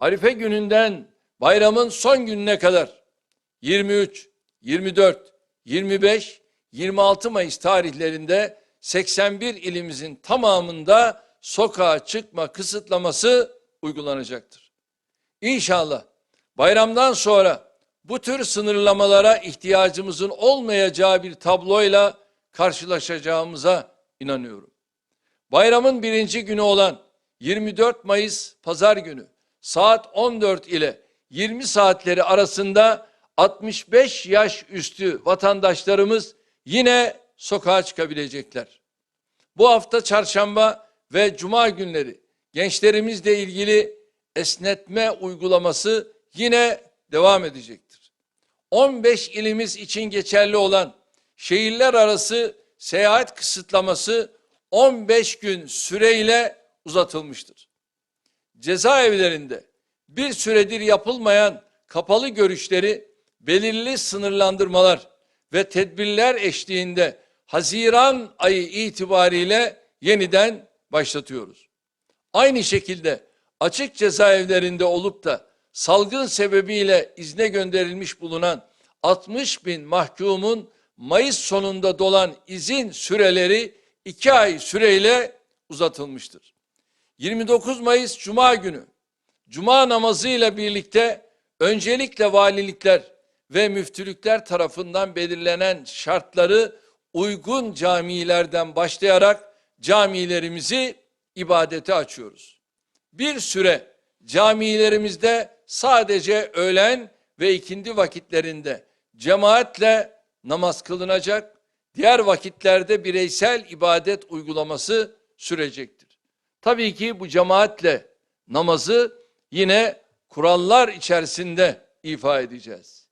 Arife gününden bayramın son gününe kadar 23, 24, 25, 26 Mayıs tarihlerinde 81 ilimizin tamamında sokağa çıkma kısıtlaması uygulanacaktır. İnşallah bayramdan sonra bu tür sınırlamalara ihtiyacımızın olmayacağı bir tabloyla karşılaşacağımıza inanıyorum. Bayramın birinci günü olan 24 Mayıs Pazar günü saat 14 ile 20 saatleri arasında 65 yaş üstü vatandaşlarımız yine sokağa çıkabilecekler. Bu hafta çarşamba ve cuma günleri gençlerimizle ilgili esnetme uygulaması yine devam edecektir. 15 ilimiz için geçerli olan şehirler arası seyahat kısıtlaması 15 gün süreyle uzatılmıştır. Cezaevlerinde bir süredir yapılmayan kapalı görüşleri belirli sınırlandırmalar ve tedbirler eşliğinde Haziran ayı itibariyle yeniden başlatıyoruz. Aynı şekilde açık cezaevlerinde olup da salgın sebebiyle izne gönderilmiş bulunan 60 bin mahkumun Mayıs sonunda dolan izin süreleri 2 ay süreyle uzatılmıştır. 29 Mayıs Cuma günü Cuma namazıyla birlikte öncelikle valilikler ve müftülükler tarafından belirlenen şartları uygun camilerden başlayarak camilerimizi ibadete açıyoruz. Bir süre camilerimizde sadece öğlen ve ikindi vakitlerinde cemaatle namaz kılınacak, diğer vakitlerde bireysel ibadet uygulaması sürecektir. Tabii ki bu cemaatle namazı yine kurallar içerisinde ifa edeceğiz.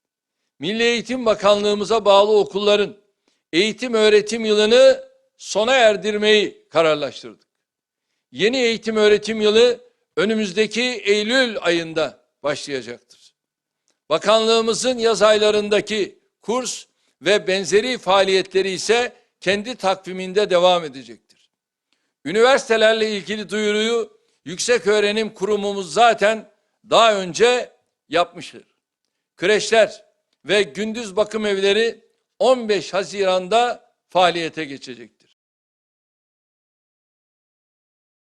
Milli Eğitim Bakanlığımıza bağlı okulların eğitim öğretim yılını sona erdirmeyi kararlaştırdık. Yeni eğitim öğretim yılı önümüzdeki Eylül ayında başlayacaktır. Bakanlığımızın yaz aylarındaki kurs ve benzeri faaliyetleri ise kendi takviminde devam edecektir. Üniversitelerle ilgili duyuruyu Yüksek Öğrenim Kurumumuz zaten daha önce yapmıştır. Kreşler ve gündüz bakım evleri 15 Haziran'da faaliyete geçecektir.